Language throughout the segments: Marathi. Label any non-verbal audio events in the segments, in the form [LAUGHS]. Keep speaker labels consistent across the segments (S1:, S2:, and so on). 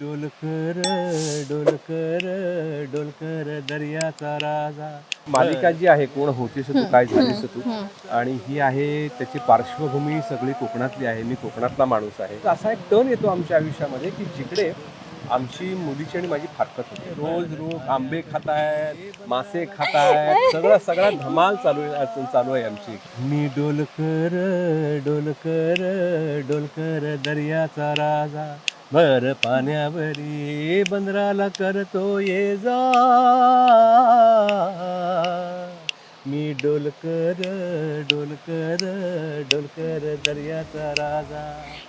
S1: डोलकर डोलकर डोलकर दर्याचा राजा. मालिका जी आहे कोण होतीस तू काय झालीस तू? आणि ही आहे त्याची पार्श्वभूमी सगळी कोकणातली आहे मी कोकणातला माणूस आहे. असा एक टर्न येतो आमच्या आयुष्यामध्ये की जिकडे आमची मुलीची आणि माझी फारकत होती. रोज रोज आंबे खात आहेत मासे खात आहेत सगळं सगळं धमाल चालू आहे चालू आहे आमची. मी डोलकर डोलकर डोलकर दर्याचा राजा. भर पाण्यावरी बंदराला करतो ये जा. मी डोलकर डोलकर डोलकर दर्याचा राजा.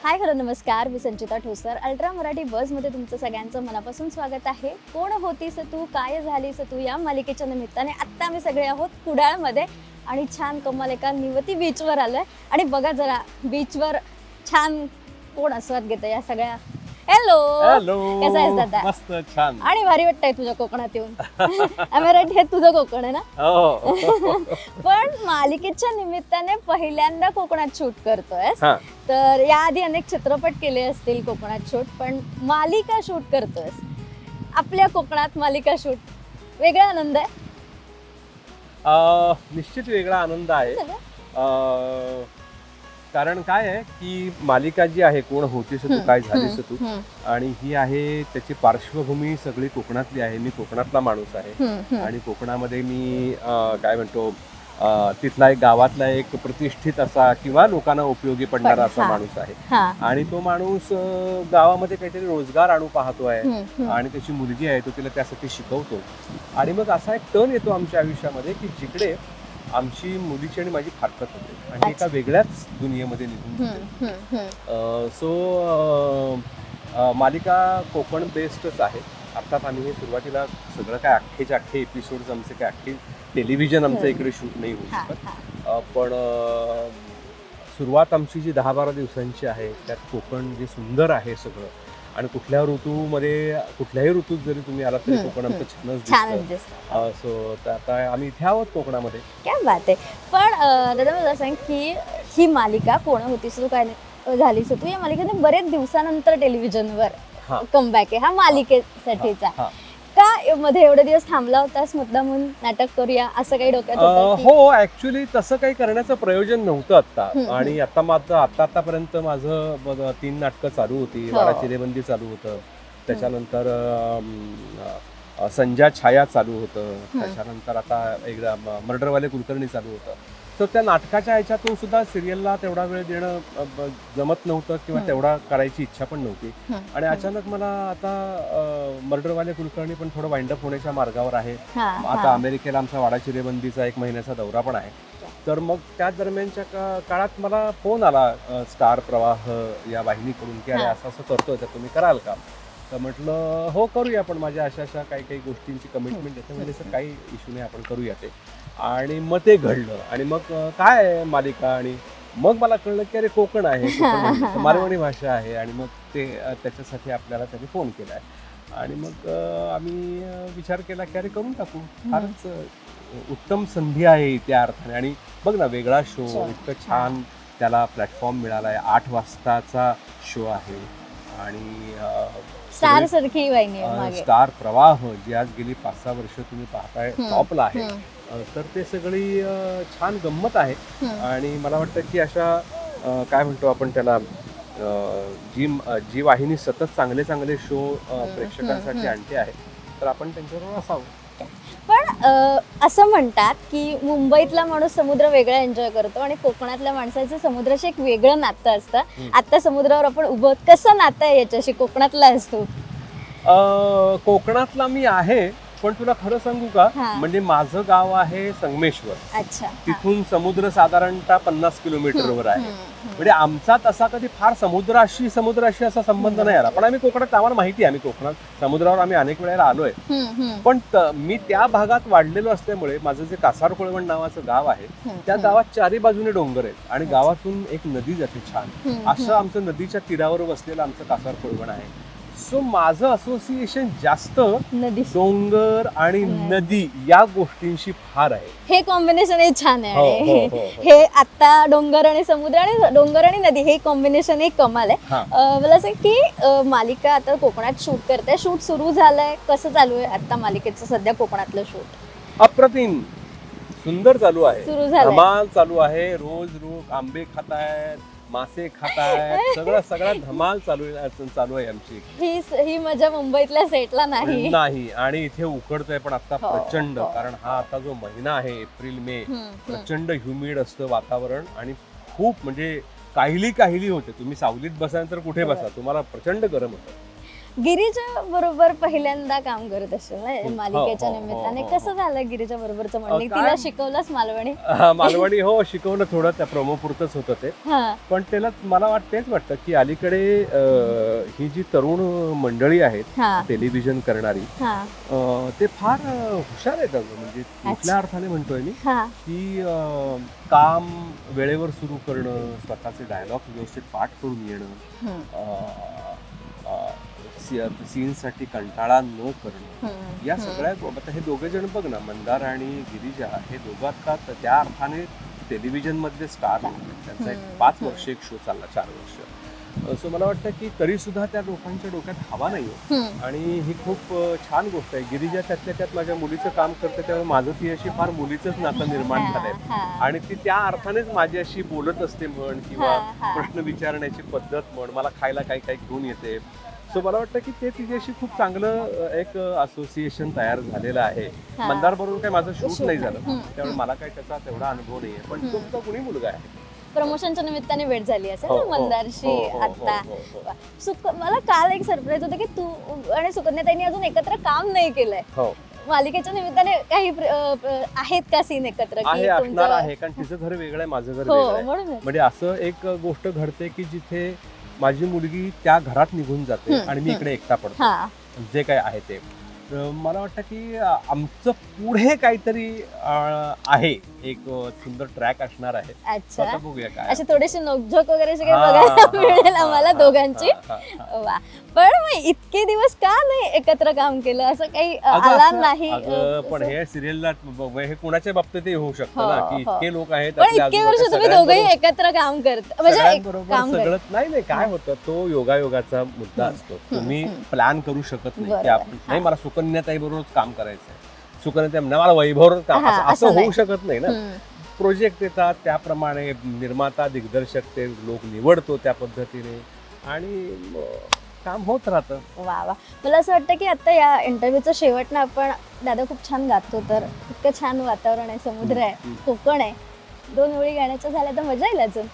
S2: हाय हॅलो नमस्कार. मी संचिता ठोसर. अल्ट्रा मराठी बसमध्ये तुमचं सगळ्यांचं मनापासून स्वागत आहे. कोण होतीस तू? काय झालीस तू या मालिकेच्या निमित्ताने? आत्ता आम्ही सगळे आहोत कुडाळमध्ये. आणि छान कमाल एका निवती बीचवर आलोय. आणि बघा जरा बीचवर छान कोण आस्वाद घेतं या सगळ्या हॅलो
S1: हॅलो
S2: कसा आहेस दादा?
S1: मस्त छान.
S2: आणि भारी वाटतंय तुझ्या कोकणात येऊन. अमेराईट हे तुझं कोकण आहे ना?
S1: हो. [LAUGHS]
S2: पण मालिकेच्या निमित्ताने पहिल्यांदा कोकणात शूट करतोय
S1: हा.
S2: तर याआधी अनेक चित्रपट केले असतील कोकणात शूट पण मालिका शूट करतोय आपल्या कोकणात मालिका शूट. वेगळा आनंद आहे?
S1: निश्चित वेगळा आनंद आहे. कारण काय आहे की मालिका जी आहे कोण होतीस तू काय झालीस तू आणि ही आहे त्याची पार्श्वभूमी सगळी कोकणातली आहे मी कोकणातला माणूस आहे. आणि कोकणामध्ये मी काय म्हणतो तिथला एक गावातला एक प्रतिष्ठित असा किंवा लोकांना उपयोगी पडणारा असा. माणूस आहे. आणि तो माणूस गावामध्ये काहीतरी रोजगार आणू पाहतो आहे. आणि त्याची मुलगी आहे तो तिला त्यासाठी शिकवतो आणि मग असा एक टर्न येतो आमच्या आयुष्यामध्ये की जिकडे आमची मुलीची आणि माझी फारकत होते आणि एका. वेगळ्याच दुनियेमध्ये निघून. सो मालिका कोकण बेस्डच आहे अर्थात आम्ही हे सुरुवातीला सगळं काय अख्खेच्या अख्खे एपिसोड्स आमचे काय अख्खे टेलिव्हिजन आमचं
S2: हम्म.
S1: इकडे शूट नाही होऊ शकत पण सुरुवात आमची जी दहा बारा दिवसांची आहे त्यात कोकण जे सुंदर आहे सगळं आणि कुठल्या ऋतूमध्ये कुठल्याही ऋतूत जरी तुम्ही आलात तरी कोकण आमचं छानच दिसतं. सो आता आम्ही इथे आहोत कोकणामध्ये.
S2: काय बात आहे. पण दादा मला सांग की ही मालिका कोण होतीस तू काय झालीस? तू या मालिकेने बरेच दिवसानंतर टेलिव्हिजनवर. कमबॅक आहे. हा मालिकेसाठीचा. का मध्ये एवढे दिवस थांबला होतास मुद्दामून नाटक करूया असं काही डोक्यात
S1: अ,
S2: होतं की-
S1: हो ऍक्च्युली तसं काही करण्याचं प्रयोजन नव्हतं आता आणि आता माझं आता आतापर्यंत माझं तीन नाटकं चालू होती.
S2: हो.
S1: वाडा चिरेबंदी चालू होतं. त्याच्यानंतर अम, अ, संजा छाया चालू होतं. त्याच्यानंतर आता एकदा म- मर्डरवाले कुलकर्णी चालू होतं. तर त्या नाटकाच्या ह्याच्यातून सुद्धा सिरियलला तेवढा वेळ देणं अ, ब- जमत नव्हतं किंवा. तेवढा करायची इच्छा पण नव्हती आणि. अचानक मला आता अ, मर्डरवाले कुलकर्णी पण थोडं वाइंडअप होण्याच्या मार्गावर आहे
S2: हा,
S1: आता
S2: हा.
S1: अमेरिकेला आमचा वाडा चिरेबंदीचा एक महिन्याचा दौरा पण आहे तर मग त्या दरम्यानच्या का- काळात मला फोन आला अ, स्टार प्रवाह या वाहिनीकडून की अरे
S2: हा.
S1: असं असं करतोय तर तुम्ही कराल का तर म्हटलं हो करूया पण माझ्या अशा अशा काही काही गोष्टींची कमिटमेंट आहे म्हणजे सर काही इश्यू नाही आपण करूया ते. आणि मग ते घडलं. आणि मग काय आहे मालिका? आणि मग मला कळलं की अरे कोकण आहे [LAUGHS] म्हणजे मारवाडी भाषा आहे. आणि मग ते त्याच्यासाठी आपल्याला त्यांनी फोन केला आहे. आणि मग आम्ही विचार केला की अरे करून टाकू. फारच उत्तम संधी आहे त्या अर्थाने. आणि बघ ना वेगळा शो. इतकं छान. त्याला प्लॅटफॉर्म मिळाला आहे आठ वाजताचा शो आहे. आणि
S2: स्टार सारखी वाहिनी आहे
S1: अ,
S2: मागे
S1: स्टार प्रवाह जी आज गेली पाच सहा वर्ष तुम्ही पाहताय
S2: हम्म.
S1: टॉपला आहे
S2: हम्म,
S1: अ, तर ते सगळी अ, छान गंमत आहे
S2: हम्म.
S1: आणि मला वाटतं की अशा अ, काय म्हणतो आपण त्याला अ, जी अ, जी वाहिनी सतत चांगले चांगले शो प्रेक्षकांसाठी
S2: हम्म.
S1: आणते आहे तर आपण त्यांच्याबरोबर असावं
S2: पण असं म्हणतात की मुंबईतला माणूस समुद्र वेगळा एन्जॉय करतो आणि कोकणातल्या माणसाचं समुद्राशी एक वेगळं नातं असतं. आता समुद्रावर आपण उभं. कसं नातं आहे याच्याशी कोकणातला असतो
S1: अ, कोकणातला मी आहे पण तुला खरं सांगू का?
S2: हा.
S1: म्हणजे माझं गाव आहे संगमेश्वर.
S2: अच्छा. हा.
S1: तिथून समुद्र साधारणतः पन्नास किलोमीटरवर आहे.
S2: हम्म.
S1: म्हणजे आमचा तसा कधी फार समुद्राशी समुद्राशी असा संबंध नाही आला. पण आम्ही कोकणात आम्हाला माहिती आहे आम्ही कोकणात. समुद्रावर आम्ही अनेक वेळेला आलोय.
S2: हम्म, हम्म,
S1: पण त- मी त्या भागात वाढलेलो असल्यामुळे माझं जे कासार कोळवण नावाचं गाव आहे
S2: हम्म,
S1: त्या. गावात चारी बाजूने डोंगर आहेत आणि गावातून एक नदी जाते छान.
S2: हम्म,
S1: असं आमचं नदीच्या तीरावर बसलेलं आमचं कासार कोळवण आहे. सो माझं असोसिएशन जास्त
S2: नदी.
S1: डोंगर आणि
S2: हम्म.
S1: नदी या गोष्टींशी फार आहे.
S2: हे कॉम्बिनेशन हे छान आहे.
S1: हो, हो, हो, हो.
S2: हे आता डोंगर आणि समुद्र आणि डोंगर आणि नदी हे कॉम्बिनेशन एक कमाल आहे.
S1: हा.
S2: मला असं की मालिका आता कोकणात शूट करते. शूट सुरू झालंय. कसं चालू आहे आता मालिकेचं सध्या कोकणातलं शूट?
S1: अप्रतिम. सुंदर चालू आहे.
S2: सुरू
S1: धमाल चालू आहे. रोज रोज आंबे खात आहेत मासे खात आहेत सगळं सगळं धमाल चालू आहे चालू आहे आमची.
S2: ही ही मजा मुंबईतल्या सेटला नाही.
S1: नाही आणि इथे उकडतोय पण आता
S2: हो,
S1: प्रचंड
S2: हो.
S1: कारण हा आता जो महिना आहे एप्रिल मे
S2: हम्म, हम्म.
S1: प्रचंड ह्युमिड असतं वातावरण आणि खूप म्हणजे काहिली काहिली होते. तुम्ही सावलीत बसानंतर कुठे बसा तुम्हाला प्रचंड गरम होतं.
S2: गिरीजा बरोबर पहिल्यांदा काम करत असेल ना
S1: हो,
S2: मालिकेच्या
S1: हो, हो,
S2: निमित्ताने.
S1: हो, हो.
S2: कसं झालं गिरीजा बरोबरचं म्हणणे
S1: काय?
S2: तिला शिकवलंच मालवणी? [LAUGHS]
S1: हा, मालवणी हो शिकवलं थोडं त्या promo पुरतच होतं ते.
S2: हा.
S1: पण त्याला मला वाट तेच वाटतं की अलीकडे अं, ही जी तरुण मंडळी आहेत
S2: हा.
S1: टेलिव्हिजन करणारी
S2: हा.
S1: अं, ते फार अं, हुशार आहेत अगं. म्हणजे कुठल्या अर्थाने म्हणतोय मी?
S2: हा.
S1: की अं, काम वेळेवर सुरू करणं स्वतःचे डायलॉग व्यवस्थित पाठ करून येणं
S2: हम्म,
S1: सीनसाठी कंटाळा न करणं या. सगळ्या आता हे दोघे जण बघ ना मंदार आणि गिरिजा हे दोघं आता त्या अर्थाने टेलिव्हिजनमध्ये स्टार त्यांचा एक पाच. वर्ष एक शो चालला चार वर्ष सो मला वाटतं की तरी सुद्धा त्या लोकांच्या डोक्यात हवा नाही हो. आणि ही खूप छान गोष्ट आहे गिरिजा त्यातल्या त्यात माझ्या मुलीचं काम करते त्यामुळे माझं ती अशी फार मुलीचंच नातं निर्माण झालंय. आणि ती त्या अर्थानेच माझ्याशी बोलत असते म्हण किंवा. प्रश्न विचारण्याची पद्धत म्हण मला खायला काही काही घेऊन येते सो मला वाटतं की ते तिच्याशी खूप चांगलं एक असोसिएशन तयार झालेलं आहे. मंदार बरोबर काही माझं शूट नाही. झालं. त्यामुळे मला काही त्याचा तेवढा अनुभव नाही आहे. पण तो सुद्धा कुणी मुलगा आहे?
S2: प्रमोशनच्या निमित्ताने भेट झाली असेल ना
S1: हो,
S2: मंदारशी
S1: हो, हो, हो,
S2: आता. सुक मला काल एक सरप्राईज होतं की तू आणि सुकन्याताईंनी अजून एकत्र काम नाही केलंय.
S1: हो.
S2: मालिकेच्या निमित्ताने काही आहेत का सीन एकत्र?
S1: आहे असणार
S2: तुमचं-
S1: आहे कारण तिचं घर वेगळं आहे माझं घर वेगळं आहे.
S2: म्हणूनच.
S1: म्हणजे असं एक गोष्ट घडते की जिथे माझी मुलगी त्या घरात निघून जाते आणि मी इकडे एकटा पडतो.
S2: हा.
S1: जे काय आहे ते. मला वाटतं की आमचं पुढे काहीतरी आहे. एक सुंदर ट्रॅक असणार आहे.
S2: अच्छा.
S1: आता बघूया काय
S2: असे थोडेसे नोकझोक वगैरे सगळे बघायला मिळेल आम्हाला दोघांची. वा. पण इतके दिवस का नाही एकत्र काम केलं असं काही
S1: अगं
S2: आला
S1: असं-
S2: नाही
S1: अगं, पण. हे सिरियलला हे कुणाच्या बाबतीतही होऊ शकतं
S2: हो,
S1: ना की
S2: हो.
S1: इतके लोक आहेत
S2: पण
S1: आपल्या
S2: इतके वर्ष तुम्ही
S1: सगळ्यांबरोबर-
S2: दोघंही एकत्र काम करत म्हणजे एक
S1: सगळ्यांबरोबर
S2: काम करत
S1: सगळं नाही नाही काय होतं तो योगायोगाचा मुद्दा असतो तुम्ही. प्लॅन करू शकत नाही की
S2: बरोबर,
S1: आपण
S2: हा.
S1: नाही मला सुकन्याताई बरोबरच काम करायचंय सुकन्याताई नाही मला वैभव काम
S2: हा,
S1: असं-
S2: असं
S1: असं होऊ
S2: नाही.
S1: शकत नाही ना
S2: हम्म.
S1: प्रोजेक्ट येतात त्याप्रमाणे निर्माता दिग्दर्शक ते लोक निवडतो त्या पद्धतीने आणि काम होत राहतं.
S2: वा वा. मला असं वाटतं की आता या इंटरव्ह्यूचं शेवट ना आपण दादा खूप छान गातो तर इतकं छान वातावरण आहे समुद्र आहे. कोकण आहे. दोन ओळी गाण्याच्या झाल्या तर मजा येईल अजून.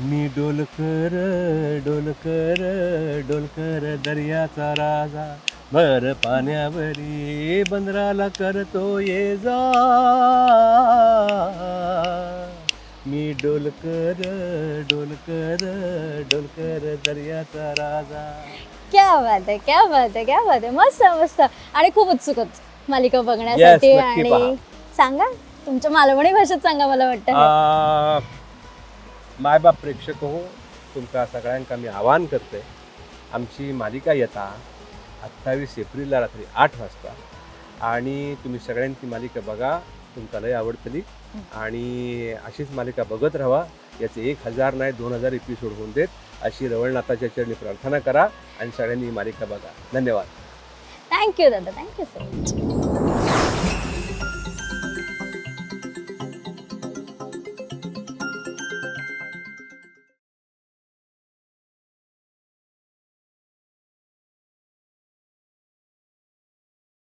S1: मी डोलकर डोलकर डोलकर दर्याचा राजा. भर पाण्यावरी बंदराला करतो ये जा. मी डोलकर डोलकर डोलकर दर्याचा राजा.
S2: क्या बात आहे क्या बात आहे क्या बात आहे. मस्त मस्त. आणि खूप उत्सुक होत मालिका बघण्यासाठी
S1: Yes, नक्की
S2: आणि सांगा तुमच्या मालवणी भाषेत सांगा मला वाटतं.
S1: आ, मायबाप प्रेक्षक हो तुमच्या सगळ्यांका मी आवाहन करते आमची मालिका येता अठ्ठावीस एप्रिलला रात्री आठ वाजता. आणि तुम्ही सगळ्यांनी ती मालिका बघा तुमका लय आवडतली आणि अशीच मालिका बघत राहा. याचे एक हजार नाही दोन हजार एपिसोड होऊन देत. अशी रवळनाथाच्या चरणी प्रार्थना करा आणि सगळ्यांनी ही मालिका बघा. धन्यवाद.
S2: थँक्यू दादा. Thank you so much